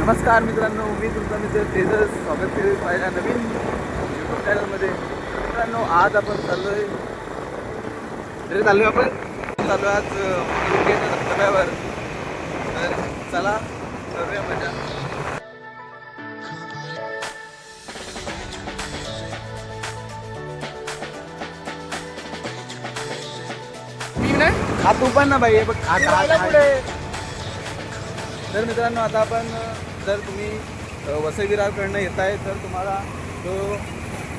नमस्कार मित्रांनो मी तुमचा मित्र तेजस. स्वागत करेल माझ्या नवीन यूट्यूब चॅनलमध्ये मित्रांनो आज आपण चाललोय तरी चाललोय आपण. चाललो आज धबधब्यावर. तर चला करूया मजा. मी नाही? हा तू पण ना बाई बघ आता तर मित्रांनो आता आपण जर तुम्ही अ, वसई विरारकडनं येत आहे तर तुम्हाला जो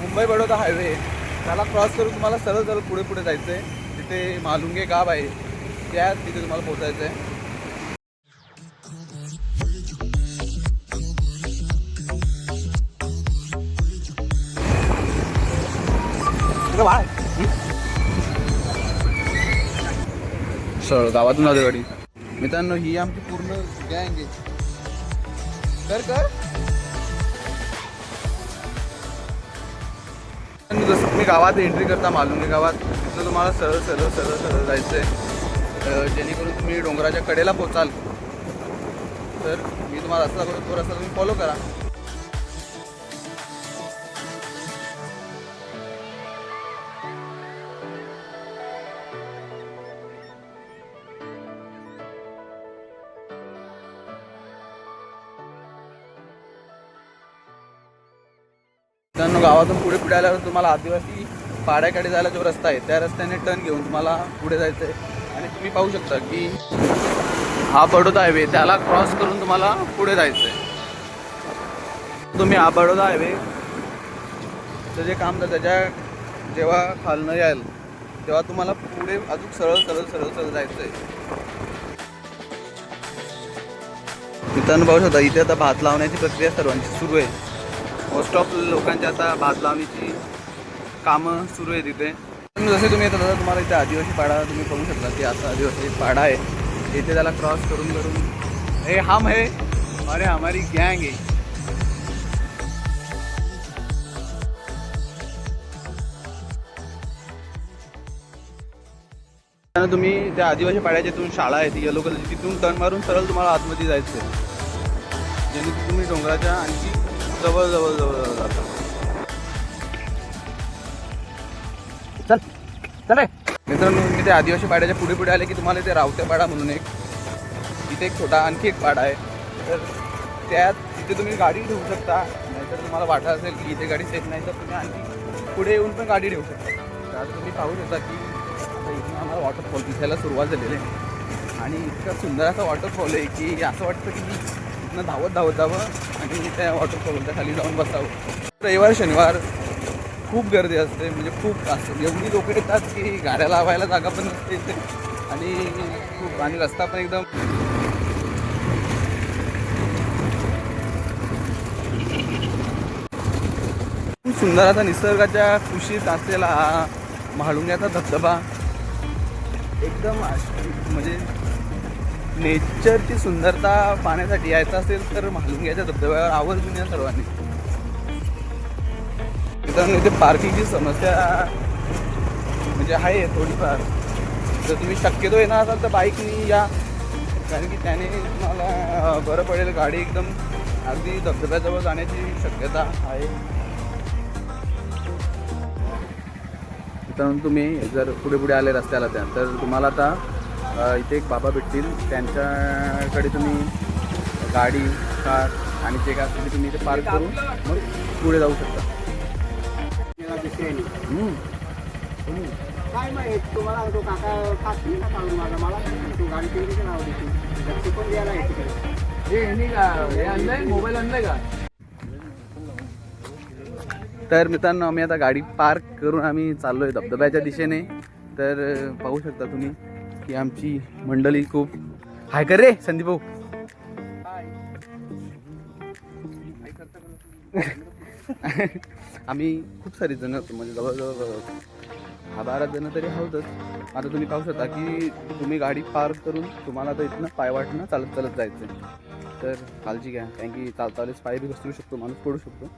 मुंबई बडोदा हायवे त्याला क्रॉस करून तुम्हाला सरळ सरळ पुढे पुढे जायचं आहे तिथे मालुंगे गाव आहे त्या तिथे तुम्हाला पोचायचं आहे सरळ गावातून जाते गाडी. मित्रांनो ही आमची पूर्ण गँग आहे. कर कर जसं तुम्ही गावात एंट्री करता मालुंगे गावात. तिथं तुम्हाला सरळ सरळ सरळ सरळ जायचं आहे जेणेकरून तुम्ही डोंगराच्या कडेला पोचाल. तर मी तुम्हाला रस्ता करून तो रस्ता तुम्ही फॉलो करा. मित्रांनो गावातून पुढे पुढे आल्यावर तुम्हाला आदिवासी पाड्याकडे जायला जो रस्ता आहे त्या रस्त्याने टर्न घेऊन तुम्हाला पुढे जायचं आहे आणि तुम्ही पाहू शकता की हा बडोदा हायवे त्याला क्रॉस करून तुम्हाला पुढे जायचं आहे तुम्ही हा बडोदा हायवेचं जे काम तर त्याच्या जेव्हा खालनं याल तेव्हा तुम्हाला पुढे अजून सरळ सरळ सरळ सरळ जायचं आहे मित्रांनो पाहू शकता इथे आता भात लावण्याची प्रक्रिया सर्वांची सुरू आहे. मोस्ट ऑफ लोकांच्या आता भात लावणीची कामं सुरू आहे तिथे जसे तुम्ही येतात तसं तुम्हाला इथे आदिवासी पाडा तुम्ही बघू शकता की असा आदिवासी पाडा आहे. इथे त्याला क्रॉस करून करून हे हम है अरे हमारी गँग आहे. त्यानं तुम्ही त्या आदिवासी पाड्याच्या तिथून शाळा आहे ती येलो कलरची तिथून टर्न मारून सरळ तुम्हाला आतमध्ये जायचं आहे. जेणेकरून तुम्ही डोंगराच्या आणखी जवळ जवळ जवळ जवळ जाता. चल चल रे. मित्रांनो मी ते आदिवासी पाड्याच्या पुढे पुढे आले की तुम्हाला इथे रावत्या पाडा म्हणून एक इथे एक छोटा आणखी एक पाडा आहे. तर त्यात तिथे तुम्ही गाडी ठेवू शकता. नाहीतर तुम्हाला वाटत असेल की इथे गाडी सेफ नाही तर तुम्ही आणखी पुढे येऊन पण गाडी ठेवू शकता. तर तुम्ही पाहू शकता की आता इथून आम्हाला वॉटरफॉल दिसायला सुरुवात झालेली आहे. आणि इतका सुंदर असा वॉटरफॉल आहे की असं वाटतं की इथनं धावत धावत जावं आणि त्या वॉटरफॉलच्या खाली जाऊन बसावं. रविवार शनिवार खूप गर्दी असते म्हणजे खूप असते एवढी लोक येतात की गाड्या लावायला जागा पण नसते इथे. आणि खूप आणि रस्ता पण एकदम खूप सुंदर असा निसर्गाच्या खुशीत असलेला हा म्हाळुंग्याचा धबधबा. एकदम म्हणजे नेचरची सुंदरता पाहण्यासाठी यायचं असेल तर घ्यायच्या धबधब्यावर आवर्जून या सर्वांनी. मित्रांनो इथे पार्किंगची समस्या म्हणजे आहे थोडीफार. जर तुम्ही शक्यतो येणार असाल तर बाईकनी या. कारण की त्याने तुम्हाला बरं पडेल. गाडी एकदम अगदी धबधब्याजवळ जाण्याची शक्यता आहे. तर तुम्ही जर पुढे पुढे आले रस्त्याला त्या तर तुम्हाला आता इथे एक बाबा भेटतील. त्यांच्याकडे तुम्ही गाडी कार आणि जे काय असेल ते तुम्ही इथे पार्क करून मग पुढे जाऊ शकता. हम्म. काय माहीत तुम्हाला तो काका खात्री ना काढून माझा? मला तू गाडी केली नाव देते लक्ष पण द्यायला आहे तिकडे. मोबाईल आणलाय का? तर मित्रांनो आम्ही आता गाडी पार्क करून आम्ही चाललोय धबधब्याच्या दिशेने. तर पाहू शकता तुम्ही. की आमची मंडळी खूप हाय कर रे संदीप भाऊ. आम्ही खूप सारे जण होतो म्हणजे जवळजवळ दहा बारा जण तरी आहोतच. आता तुम्ही पाहू शकता की तुम्ही गाडी पार्क करून तुम्हाला तर इथनं पाय वाटणं चालत चालत जायचं तर काळजी घ्या कारण की चालतालेच पाय बी घसरू शकतो माणूस पडू शकतो.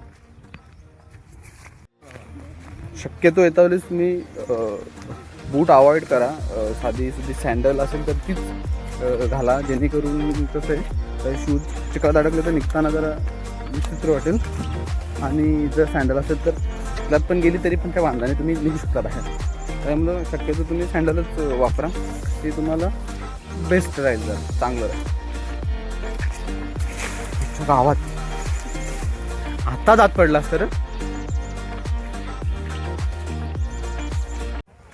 शक्यतो येता वेळेस तुम्ही बूट अवॉइड करा साधी साधी सँडल असेल तर तीच घाला जेणेकरून कसं आहे तर शूज चिखलात अडकले तर निघताना जरा विचित्र वाटेल. आणि जर सँडल असेल तर त्यात पण गेली तरी पण त्या बांधाने तुम्ही निघू शकता बाहेर. त्यामुळं शक्यतो तुम्ही सँडलच वापरा. ते तुम्हाला बेस्ट राहील जर चांगलं राहील. गावात आता जात पडला तर?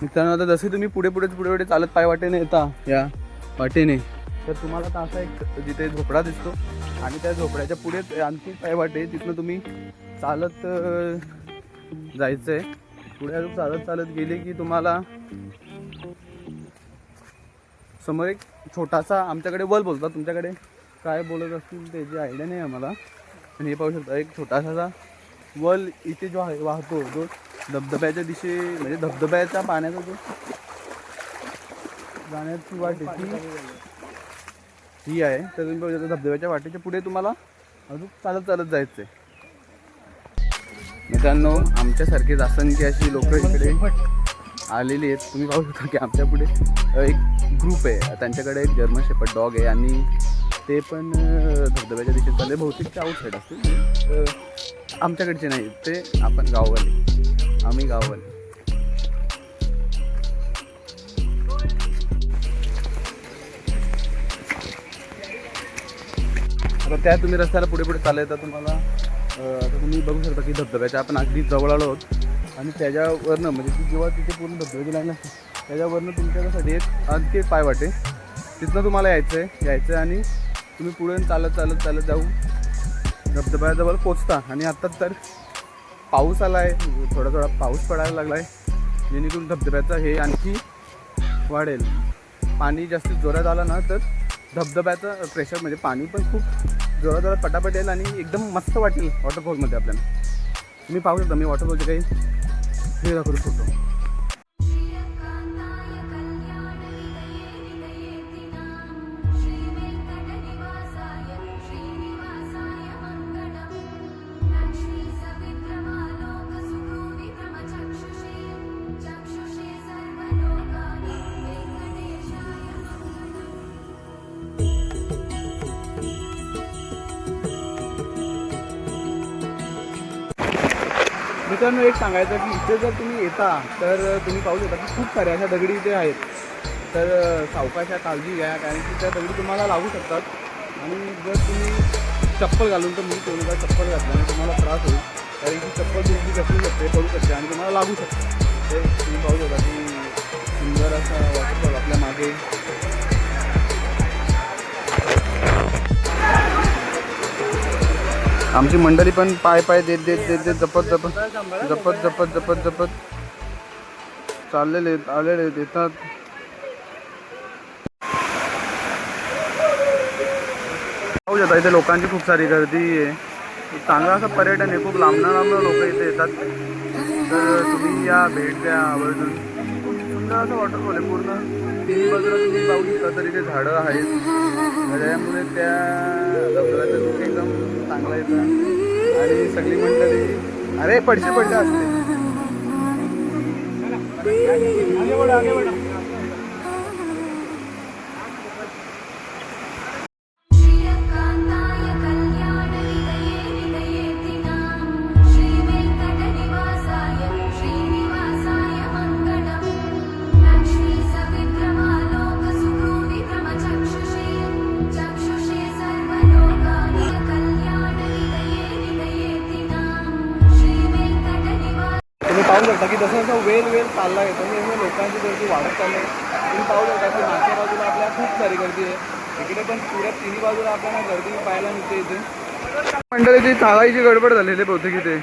मित्रांनो आता जसे तुम्ही पुढे पुढे पुढे पुढे चालत पाय वाटेने येता या वाटेने तर तुम्हाला आता असा एक जिथे झोपडा दिसतो आणि त्या झोपड्याच्या पुढे आणखी पाय वाटे तिथनं तुम्ही चालत जायचं आहे पुढे अजून चालत चालत गेले की तुम्हाला समोर एक छोटासा आमच्याकडे वल बोलतात. तुमच्याकडे काय बोलत असतील त्याची आयडिया नाही आम्हाला. आणि हे पाहू शकता एक छोटासा वल इथे जो आहे वाहतो जो धबधब्याच्या दिशे म्हणजे धबधब्याच्या पाण्याचा जो जाण्याची वाट आहे ती ही आहे. तर तुम्ही पाहू शकता धबधब्याच्या वाटेच्या पुढे तुम्हाला अजून चालत चालत जायचं आहे मित्रांनो आमच्यासारखेच असंख्य अशी लोक इकडे आलेली आहेत. तुम्ही पाहू शकता की आमच्या पुढे एक ग्रुप आहे. त्यांच्याकडे एक जर्मन शेपट डॉग आहे आणि ते पण धबधब्याच्या दिशेत चालले. बहुतेक ते आउटसाईड असतील. आमच्याकडचे नाही ते आपण गाववाले. आम्ही गाववाले. आता त्या तुम्ही रस्त्याला पुढे पुढे चालले तर तुम्हाला आता तुम्ही बघू शकता की धबधब्याच्या आपण अगदी जवळ आलो आहोत. आणि त्याच्यावरनं म्हणजे ती जेव्हा तिथे पूर्ण धबधब्याची लाईन असते त्याच्यावरनं तुमच्यासाठी एक आणखी एक पाय वाटे. तिथनं तुम्हाला यायचं आहे यायचं आहे आणि तुम्ही पुढे चालत चालत चालत जाऊ धबधब्याजवळ पोचता. आणि आता तर पाऊस आला आहे थोडा थोडा पाऊस पडायला लागला आहे जेणेकरून धबधब्याचं हे आणखी वाढेल. पाणी जास्तीत जोरात आलं ना तर धबधब्याचं प्रेशर म्हणजे पाणी पण खूप जोरात जोरात पटापट येईल आणि एकदम मस्त वाटेल वॉटरफॉलमध्ये आपल्याला. तुम्ही पाहू शकता मी वॉटरफॉलचे काही हे दाखवू शकतो मित्रांनो एक सांगायचं की इथे जर तुम्ही येता तर तुम्ही पाहू शकता की खूप साऱ्या अशा दगडी इथे आहेत. तर सावकाशा काळजी घ्या कारण की त्या दगडी तुम्हाला लागू शकतात. आणि जर तुम्ही चप्पल घालून तर मी कोणाला चप्पल घातल्याने तुम्हाला त्रास होईल. कारण की चप्पल तुमची घसरू शकते पडू शकते आणि तुम्हाला लागू शकते. ते तुम्ही पाहू शकता की सुंदर असा वॉटरफॉल आपल्या मागे. आमची मंडळी पण पाय पाय देत देत देत देत जपत जपत जपत जपत जपत जपत चाललेले आहेत, आलेले आहेत, येतात. पाहू शकता इथे लोकांची खूप सारी गर्दी आहे. चांगला असं पर्यटन आहे. खूप लांबणं लांबणं लोक इथे येतात. तर तुम्ही या भेट द्या आवर्जून. सुंदर असं वॉटरफॉल आहे. पूर्ण तिन्ही बाजूला तुम्ही पाहू शकता तर इथे झाडं आहेत. त्यामुळे त्या धबधब्याचं लुक एकदम चांगला येतं. आणि सगळी मंडळी अरे पडशे पडले असते जसं जसं वेल वेल चालला येतो तसं लोकांची गर्दी वाढत चालली तुम्ही पाहू शकता की मागच्या बाजूला आपल्या खूप सारी गर्दी आहे. इकडे पण पुऱ्या तिन्ही बाजूला आपल्याला गर्दी पाहायला मिळते इथे. मंडळीची चालायची गडबड झालेली आहे बहुतेक इथे.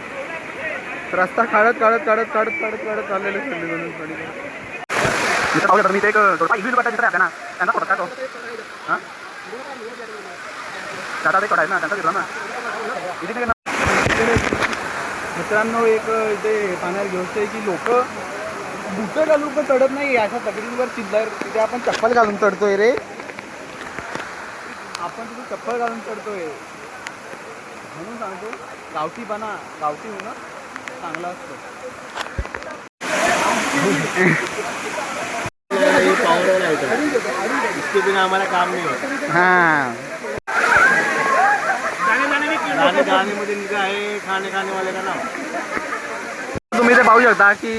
रस्ता काढत काढत काढत काढत काढत काढत चाललेले सगळीकडून मी एक ना त्यांचा थोडा तो हां ना त्यांचा घेतला ना. इथे ना मित्रांनो एक इथे पाहण्याची गोष्ट आहे की लोक बुटं घालून पण चढत नाही अशा तगडींवर चिल्लर तिथे आपण चप्पल घालून चढतोय रे. आपण तिथे चप्पल घालून चढतोय. म्हणून सांगतो गावठी बना गावठी होणं चांगलं असतं. हमारा काम नहीं हां. म्हणजे गाणीमध्ये जाने आहे खाणे खाणेवाले का नाम तुम्ही इथे पाहू शकता की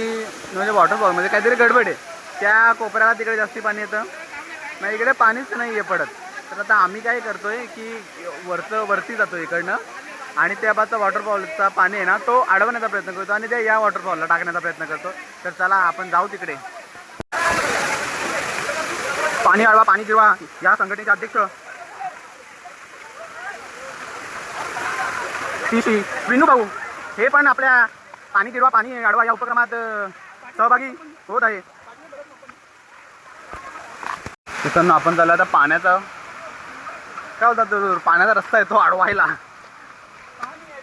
म्हणजे वॉटरफॉलमध्ये म्हणजे काहीतरी गडबड आहे. त्या कोपऱ्याला तिकडे जास्ती पाणी येतं. नाही इकडे पाणीच नाही आहे पडत. तर आता आम्ही काय करतोय की वरचं वरती जातो इकडनं. आणि त्या बाजूचा वॉटरफॉलचा पाणी आहे ना तो अडवण्याचा प्रयत्न करतो आणि त्या या वॉटरफॉलला टाकण्याचा प्रयत्न करतो. तर चला आपण जाऊ तिकडे. पाणी अडवा पाणी जिरवा या संघटनेचे अध्यक्ष श्री श्री विनू भाऊ हे पण आपल्या पाणी जिरवा पाणी अडवा या उपक्रमात सहभागी होत आहे मित्रांनो आपण चाललो आता पाण्याचा काय होता तो पाण्याचा रस्ता आहे तो अडवायला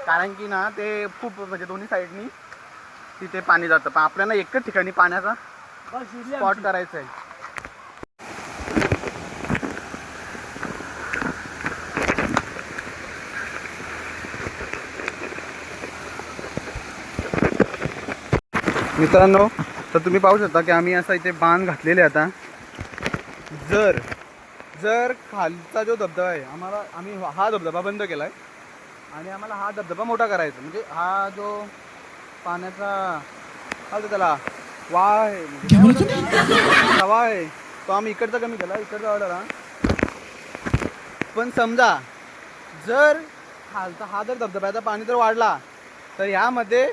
कारण की ना ते खूप म्हणजे दोन्ही साईडनी तिथे पाणी जातं. पण आपल्याला एकच ठिकाणी पाण्याचा स्पॉट करायचं आहे मित्रांनो तर तुम्ही पाहू शकता की आम्ही असा इथे बांध घातलेले आता. जर जर खालचा जो धबधबा आहे आम्हाला आम्ही हा धबधबा बंद केला आहे आणि आम्हाला हा धबधबा मोठा करायचा म्हणजे हा जो पाण्याचा काय होतं त्याला वाह आहे म्हणजे आहे तो आम्ही इकडचा कमी केला इकडचा वाढवला पण समजा जर खालचा हा जर धबधब्याचा पाणी जर वाढला तर ह्यामध्ये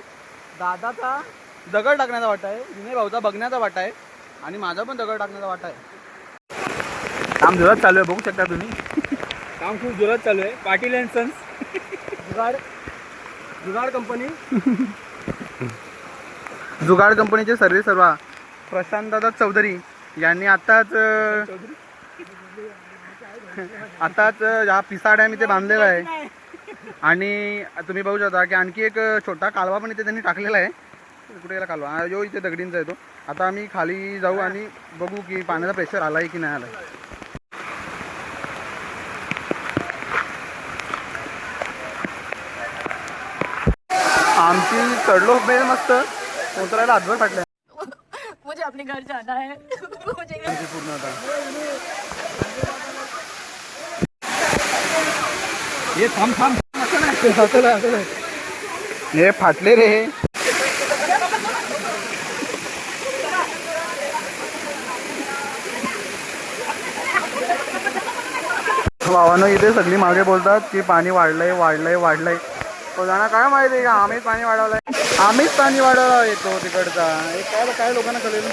दादाचा दगड टाकण्याचा वाटा आहे. विनय भाऊचा बघण्याचा वाटा आहे. आणि माझा पण दगड टाकण्याचा वाटा आहे. काम जोरात चालू आहे बघू शकता तुम्ही. काम खूप जोरात चालू आहे. Patil and sons jugaad jugaad company जुगाड कंपनीचे सर्वे सर्वा. प्रशांत दादा चौधरी यांनी आताच आताच अं, हा पिसा डॅम इथे बांधलेला आहे. आणि तुम्ही बघू शकता की आणखी एक छोटा कालवा पण इथे त्यांनी टाकलेला आहे. कुठे गेला कालवा? हा, जो इथे दगडींचा येतो आता आम्ही खाली जाऊ आणि बघू की पाण्याचा प्रेशर आला आहे की नाही आला आमची चढलो बे मस्त. उतरायला हातभर फाटल्या. मुझे अपने घर जाना है. मुझे आमची पूर्ण आता. ये थांब थांब. हे फाटले रे. भावानं इथे सगळी मागे बोलतात की पाणी वाढलंय वाढलंय वाढलंय. पण काय माहिती का? आम्हीच पाणी वाढवलंय. आम्हीच पाणी वाढवला येतो तिकडचा. काय काय लोकांना कळेल?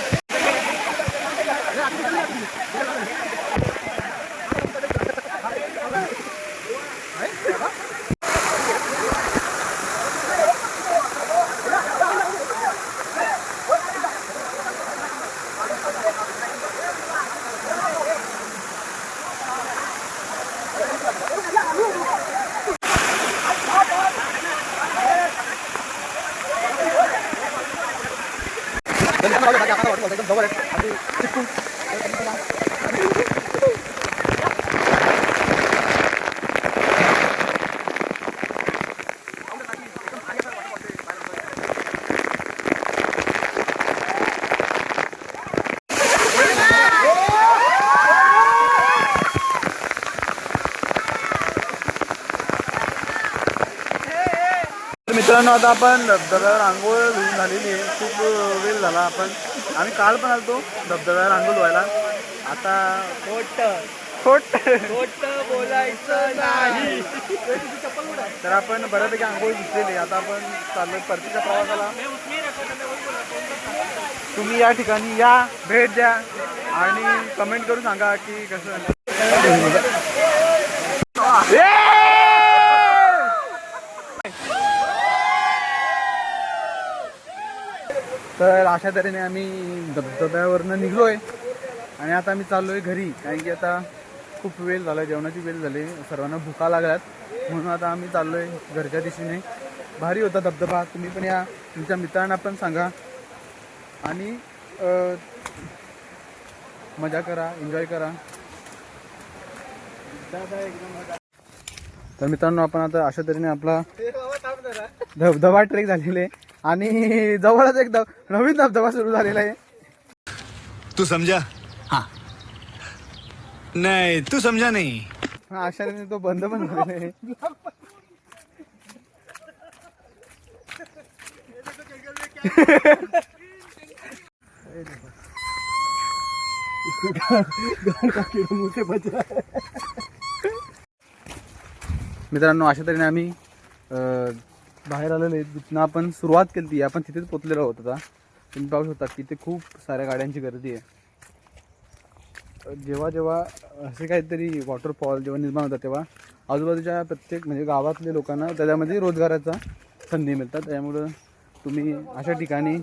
तर मित्रांनो आता आपण धबधब्यावर आंघोळ धुवून झालेली आहे. खूप वेळ झाला आपण. आम्ही काल पण आलतो धबधब्यावर आंघोळ धुवायला आता खोट. खोट खोट बोलायचं नाही. तर आपण बऱ्यापैकी आंघोळ धुतलेली आहे. आता आपण चाललोय परतीच्या प्रवासाला. तुम्ही या ठिकाणी या भेट द्या आणि कमेंट करून सांगा की कसं तर अशा तऱ्हेने आम्ही धबधब्यावरनं निघलोय. आणि आता आम्ही चाललोय घरी कारण की आता खूप वेळ झाला जेवणाची वेळ झाली सर्वांना भुका लागल्यात. म्हणून आता आम्ही चाललोय घरच्या दिशेने. भारी होता धबधबा तुम्ही पण या. तुमच्या मित्रांना पण सांगा. आणि मजा करा एन्जॉय करा. तर मित्रांनो आपण आता अशा तऱ्हेने आपला धबधबा ट्रेक झालेले आहे. आणि जवळच एक नवीन धबधबा सुरू झालेला आहे. तू समजा. हा. नाही तू समजा नाही. आशाने तो बंद पण झाला आहे. मित्रांनो अशा तऱ्हेने आम्ही बाहेर आलेले आहेत. जिथनं आपण सुरुवात केली ती आपण तिथेच पोचलेलो आहोत आता. तुम्ही पाहू शकता की ते खूप साऱ्या गाड्यांची गर्दी आहे. जेव्हा जेव्हा असे काहीतरी वॉटरफॉल जेव्हा निर्माण होतात तेव्हा आजूबाजूच्या प्रत्येक म्हणजे गावातल्या लोकांना त्याच्यामध्ये रोजगाराचा संधी मिळतात. त्यामुळं तुम्ही अशा ठिकाणी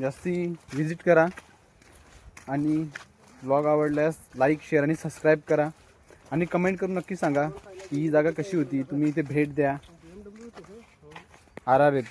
जास्ती व्हिजिट करा आणि ब्लॉग आवडल्यास लाईक शेअर आणि सबस्क्राईब करा. आणि कमेंट करून नक्की सांगा की ही जागा कशी होती. तुम्ही इथे भेट द्या. R R